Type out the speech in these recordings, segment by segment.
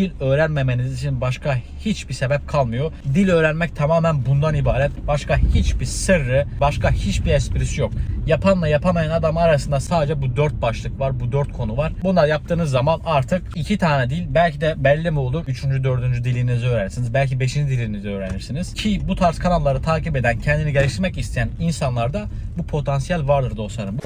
dil öğrenmemeniz için başka hiçbir sebep kalmıyor. Dil öğrenmek tamamen bundan ibaret. Başka hiçbir sırrı, başka hiçbir esprisi yok. Yapanla yapamayan adam arasında sadece bu dört başlık var, bu dört konu var. Bunlar yaptığınız zaman artık iki tane dil, belki de belli mi olur? Üçüncü, dördüncü dilinizi öğrenirsiniz. Belki beşinci dilinizi öğrenirsiniz. Ki bu tarz kanalları takip eden, kendini geliştirmek isteyen insanlarda bu potansiyel vardır dostlarım.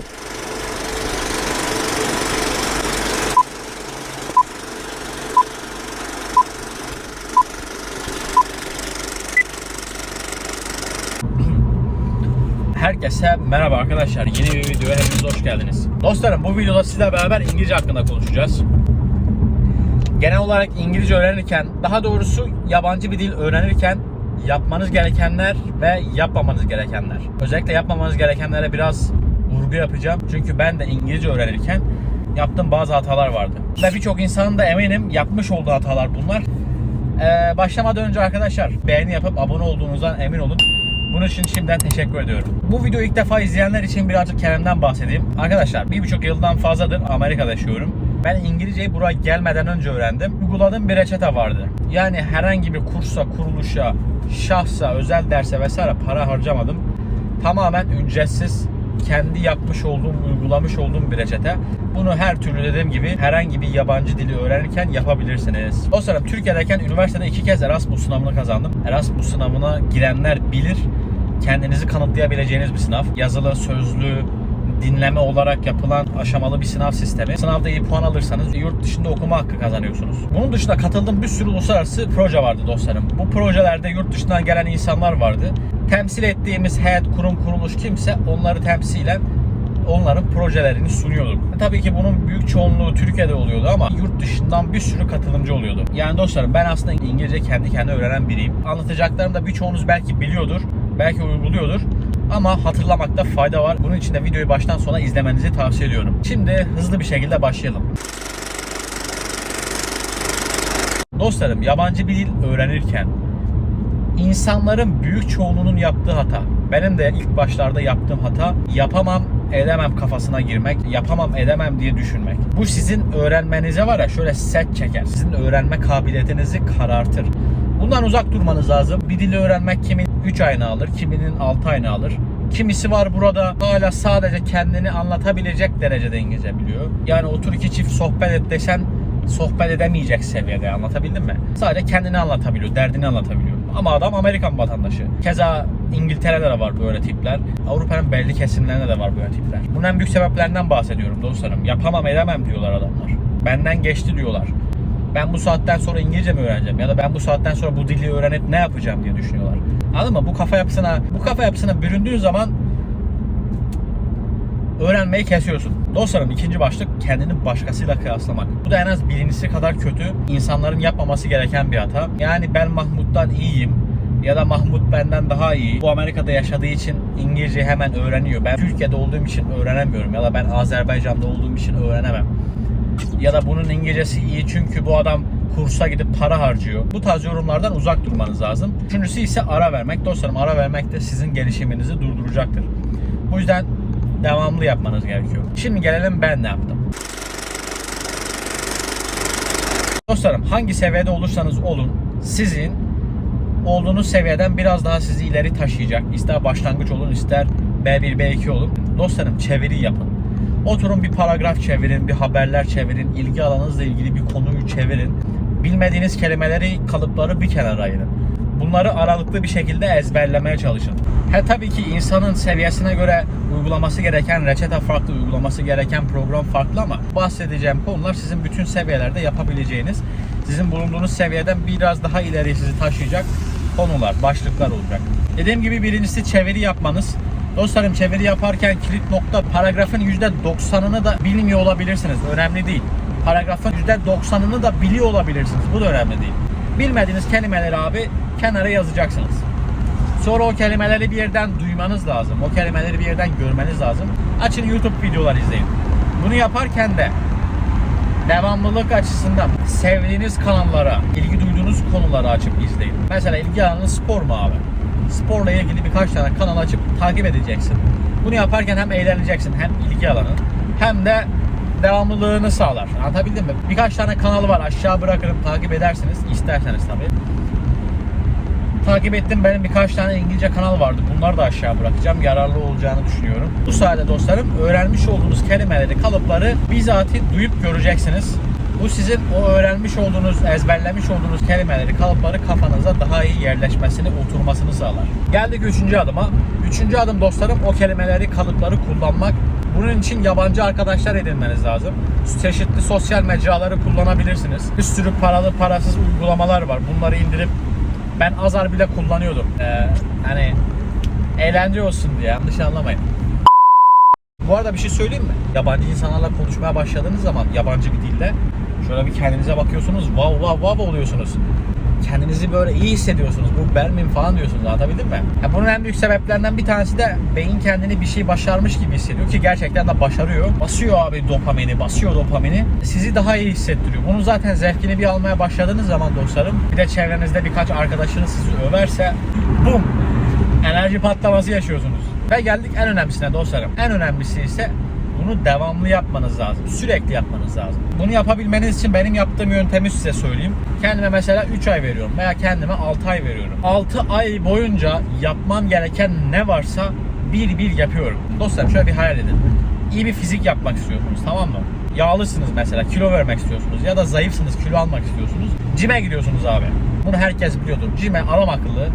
Herkese merhaba arkadaşlar. Yeni bir videoya hepiniz hoş geldiniz. Dostlarım bu videoda sizle beraber İngilizce hakkında konuşacağız. Genel olarak İngilizce öğrenirken, daha doğrusu yabancı bir dil öğrenirken yapmanız gerekenler ve yapmamanız gerekenler. Özellikle yapmamanız gerekenlere biraz vurgu yapacağım. Çünkü ben de İngilizce öğrenirken yaptığım bazı hatalar vardı. Ve birçok insanın da eminim yapmış olduğu hatalar bunlar. Ee, başlamadan önce arkadaşlar beğeni yapıp abone olduğunuzdan emin olun. Bunun için şimdiden teşekkür ediyorum. Bu videoyu ilk defa izleyenler için birazcık kendimden bahsedeyim. Arkadaşlar bir buçuk yıldan fazladır Amerika'da yaşıyorum. Ben İngilizceyi buraya gelmeden önce öğrendim. Uyguladığım bir reçete vardı. Yani herhangi bir kursa, kuruluşa, şahsa, özel derse vesaire para harcamadım. Tamamen ücretsiz kendi yapmış olduğum, uygulamış olduğum bir reçete. Bunu her türlü dediğim gibi herhangi bir yabancı dili öğrenirken yapabilirsiniz. O sırada Türkiye'deyken üniversitede iki kez Erasmus sınavını kazandım. Erasmus sınavına girenler bilir kendinizi kanıtlayabileceğiniz bir sınav. Yazılı, sözlü, dinleme olarak yapılan aşamalı bir sınav sistemi. Sınavda iyi puan alırsanız yurt dışında okuma hakkı kazanıyorsunuz. Bunun dışında katıldığım bir sürü uluslararası proje vardı dostlarım. Bu projelerde yurt dışından gelen insanlar vardı. Temsil ettiğimiz heyet, kurum, kuruluş kimse onları temsilen onların projelerini sunuyorduk. Tabii ki bunun büyük çoğunluğu Türkiye'de oluyordu ama yurt dışından bir sürü katılımcı oluyordu. Yani dostlarım ben aslında İngilizce kendi kendine öğrenen biriyim. Anlatacaklarım da birçoğunuz belki biliyordur, belki uyguluyordur. Ama hatırlamakta fayda var. Bunun için de videoyu baştan sona izlemenizi tavsiye ediyorum. Şimdi hızlı bir şekilde başlayalım. Dostlarım yabancı bir dil öğrenirken insanların büyük çoğunluğunun yaptığı hata. Benim de ilk başlarda yaptığım hata yapamam, edemem kafasına girmek, yapamam, edemem diye düşünmek. Bu sizin öğrenmenize var ya şöyle set çeker. Sizin öğrenme kabiliyetinizi karartır. Bundan uzak durmanız lazım. Bir dili öğrenmek kimin 3 ayını alır, kiminin 6 ayını alır. Kimisi var burada hala sadece kendini anlatabilecek derecede İngilizce biliyor. Yani otur iki çift sohbet et desen sohbet edemeyecek seviyede anlatabildim mi? Sadece kendini anlatabiliyor, derdini anlatabiliyor. Ama adam Amerikan vatandaşı. Keza İngiltere'de de var böyle tipler. Avrupa'nın belli kesimlerinde de var böyle tipler. Bunun en büyük sebeplerinden bahsediyorum dostlarım. Yapamam edemem diyorlar adamlar. Benden geçti diyorlar. Ben bu saatten sonra İngilizce mi öğreneceğim ya da ben bu saatten sonra bu dili öğrenip ne yapacağım diye düşünüyorlar. Anladın mı? Bu kafa yapısına, bu kafa yapısına büründüğün zaman öğrenmeyi kesiyorsun. Dostlarım ikinci başlık kendini başkasıyla kıyaslamak. Bu da en az birincisi kadar kötü. İnsanların yapmaması gereken bir hata. Yani ben Mahmut'tan iyiyim ya da Mahmut benden daha iyi. Bu Amerika'da yaşadığı için İngilizce hemen öğreniyor. Ben Türkiye'de olduğum için öğrenemiyorum ya da ben Azerbaycan'da olduğum için öğrenemem. Ya da bunun İngilizcesi iyi çünkü bu adam kursa gidip para harcıyor. Bu tarz yorumlardan uzak durmanız lazım. Üçüncüsü ise ara vermek. Dostlarım ara vermek de sizin gelişiminizi durduracaktır. Bu yüzden devamlı yapmanız gerekiyor. Şimdi gelelim ben ne yaptım. Dostlarım hangi seviyede olursanız olun sizin olduğunuz seviyeden biraz daha sizi ileri taşıyacak. İster başlangıç olun ister B1 B2 olun. Dostlarım çeviri yapın. Oturun bir paragraf çevirin, bir haberler çevirin, ilgi alanınızla ilgili bir konuyu çevirin. Bilmediğiniz kelimeleri, kalıpları bir kenara ayırın. Bunları aralıklı bir şekilde ezberlemeye çalışın. He tabii ki insanın seviyesine göre uygulaması gereken reçete farklı, uygulaması gereken program farklı ama bahsedeceğim konular sizin bütün seviyelerde yapabileceğiniz, sizin bulunduğunuz seviyeden biraz daha ileri sizi taşıyacak konular, başlıklar olacak. Dediğim gibi birincisi çeviri yapmanız. Dostlarım çeviri yaparken kilit nokta paragrafın %90'ını da bilmiyor olabilirsiniz. Önemli değil. Paragrafın %90'ını da biliyor olabilirsiniz. Bu da önemli değil. Bilmediğiniz kelimeleri abi kenara yazacaksınız. Sonra o kelimeleri bir yerden duymanız lazım. O kelimeleri bir yerden görmeniz lazım. Açın YouTube videolar izleyin. Bunu yaparken de devamlılık açısından sevdiğiniz kanallara, ilgi duyduğunuz konuları açıp izleyin. Mesela ilgi alanınız spor mu abi? Sporla ilgili birkaç tane kanal açıp takip edeceksin. Bunu yaparken hem eğleneceksin hem ilgi alanın hem de devamlılığını sağlar. Anlatabildim mi? Birkaç tane kanalı var. Aşağı bırakırım. Takip edersiniz. isterseniz tabii. Takip ettim benim birkaç tane İngilizce kanal vardı. Bunları da aşağı bırakacağım. Yararlı olacağını düşünüyorum. Bu sayede dostlarım öğrenmiş olduğunuz kelimeleri, kalıpları bizatihi duyup göreceksiniz. Bu sizin o öğrenmiş olduğunuz, ezberlemiş olduğunuz kelimeleri, kalıpları kafanıza daha iyi yerleşmesini, oturmasını sağlar. Geldik üçüncü adıma. Üçüncü adım dostlarım o kelimeleri, kalıpları kullanmak. Bunun için yabancı arkadaşlar edinmeniz lazım. Çeşitli sosyal mecraları kullanabilirsiniz. Bir sürü paralı, parasız uygulamalar var. Bunları indirip ben Azar bile kullanıyordum. Ee, hani eğlence olsun diye yanlış anlamayın. Bu arada bir şey söyleyeyim mi? Yabancı insanlarla konuşmaya başladığınız zaman yabancı bir dilde şöyle bir kendinize bakıyorsunuz. Wow wow wow oluyorsunuz. Kendinizi böyle iyi hissediyorsunuz. Bu ben miyim falan diyorsunuz. Anlatabildim mi? Ya bunun en büyük sebeplerinden bir tanesi de beyin kendini bir şey başarmış gibi hissediyor ki gerçekten de başarıyor. Basıyor abi dopamini, basıyor dopamini. Sizi daha iyi hissettiriyor. Bunun zaten zevkini bir almaya başladığınız zaman dostlarım bir de çevrenizde birkaç arkadaşınız sizi överse bum enerji patlaması yaşıyorsunuz. Ve geldik en önemlisine dostlarım. En önemlisi ise bunu devamlı yapmanız lazım. Sürekli yapmanız lazım. Bunu yapabilmeniz için benim yaptığım yöntemi size söyleyeyim. Kendime mesela 3 ay veriyorum veya kendime 6 ay veriyorum. 6 ay boyunca yapmam gereken ne varsa bir bir yapıyorum. Dostlarım şöyle bir hayal edin. İyi bir fizik yapmak istiyorsunuz tamam mı? Yağlısınız mesela kilo vermek istiyorsunuz ya da zayıfsınız kilo almak istiyorsunuz. Cime gidiyorsunuz abi. Bunu herkes biliyordur. Cime adam akıllı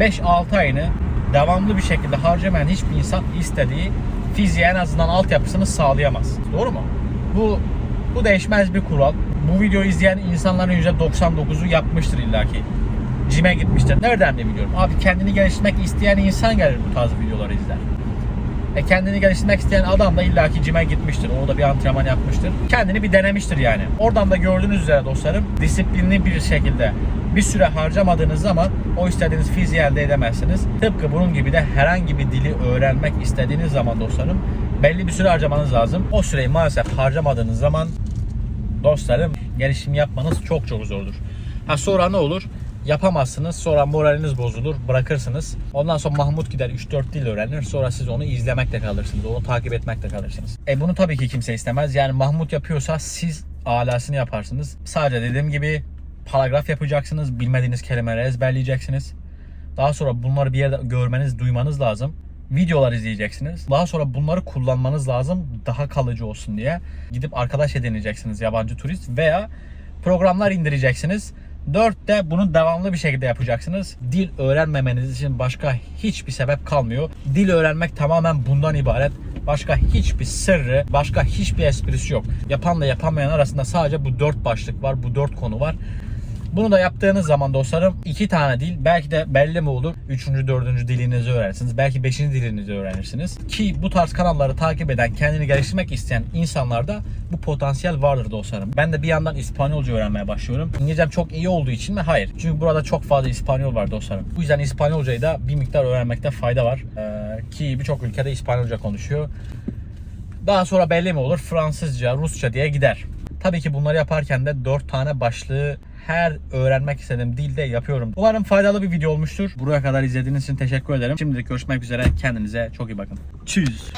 5-6 ayını devamlı bir şekilde harcamayan hiçbir insan istediği fiziğe en azından altyapısını sağlayamaz. Doğru mu? Bu bu değişmez bir kural. Bu videoyu izleyen insanların %99'u yapmıştır illaki. Cime gitmiştir. Nereden de biliyorum? Abi kendini geliştirmek isteyen insan gelir bu tarz videoları izler. E kendini geliştirmek isteyen adam da illaki cime gitmiştir. Orada bir antrenman yapmıştır. Kendini bir denemiştir yani. Oradan da gördüğünüz üzere dostlarım disiplinli bir şekilde bir süre harcamadığınız zaman o istediğiniz fiziği elde edemezsiniz. Tıpkı bunun gibi de herhangi bir dili öğrenmek istediğiniz zaman dostlarım belli bir süre harcamanız lazım. O süreyi maalesef harcamadığınız zaman dostlarım gelişim yapmanız çok çok zordur. Ha sonra ne olur? Yapamazsınız. Sonra moraliniz bozulur. Bırakırsınız. Ondan sonra Mahmut gider 3-4 dil öğrenir. Sonra siz onu izlemekle kalırsınız. Onu takip etmekle kalırsınız. E bunu tabii ki kimse istemez. Yani Mahmut yapıyorsa siz alasını yaparsınız. Sadece dediğim gibi paragraf yapacaksınız. Bilmediğiniz kelimeleri ezberleyeceksiniz. Daha sonra bunları bir yerde görmeniz, duymanız lazım. Videolar izleyeceksiniz. Daha sonra bunları kullanmanız lazım daha kalıcı olsun diye. Gidip arkadaş edineceksiniz yabancı turist veya programlar indireceksiniz. Dörtte bunu devamlı bir şekilde yapacaksınız. Dil öğrenmemeniz için başka hiçbir sebep kalmıyor. Dil öğrenmek tamamen bundan ibaret. Başka hiçbir sırrı, başka hiçbir esprisi yok. Yapanla yapamayan arasında sadece bu dört başlık var, bu dört konu var. Bunu da yaptığınız zaman dostlarım iki tane dil belki de belli mi olur? Üçüncü, dördüncü dilinizi öğrenirsiniz. Belki beşinci dilinizi öğrenirsiniz. Ki bu tarz kanalları takip eden, kendini geliştirmek isteyen insanlarda bu potansiyel vardır dostlarım. Ben de bir yandan İspanyolca öğrenmeye başlıyorum. İngilizcem çok iyi olduğu için mi? Hayır. Çünkü burada çok fazla İspanyol var dostlarım. Bu yüzden İspanyolcayı da bir miktar öğrenmekte fayda var. Ee, ki birçok ülkede İspanyolca konuşuyor. Daha sonra belli mi olur? Fransızca, Rusça diye gider. Tabii ki bunları yaparken de 4 tane başlığı her öğrenmek istediğim dilde yapıyorum. Umarım faydalı bir video olmuştur. Buraya kadar izlediğiniz için teşekkür ederim. Şimdilik görüşmek üzere. Kendinize çok iyi bakın. Tschüss.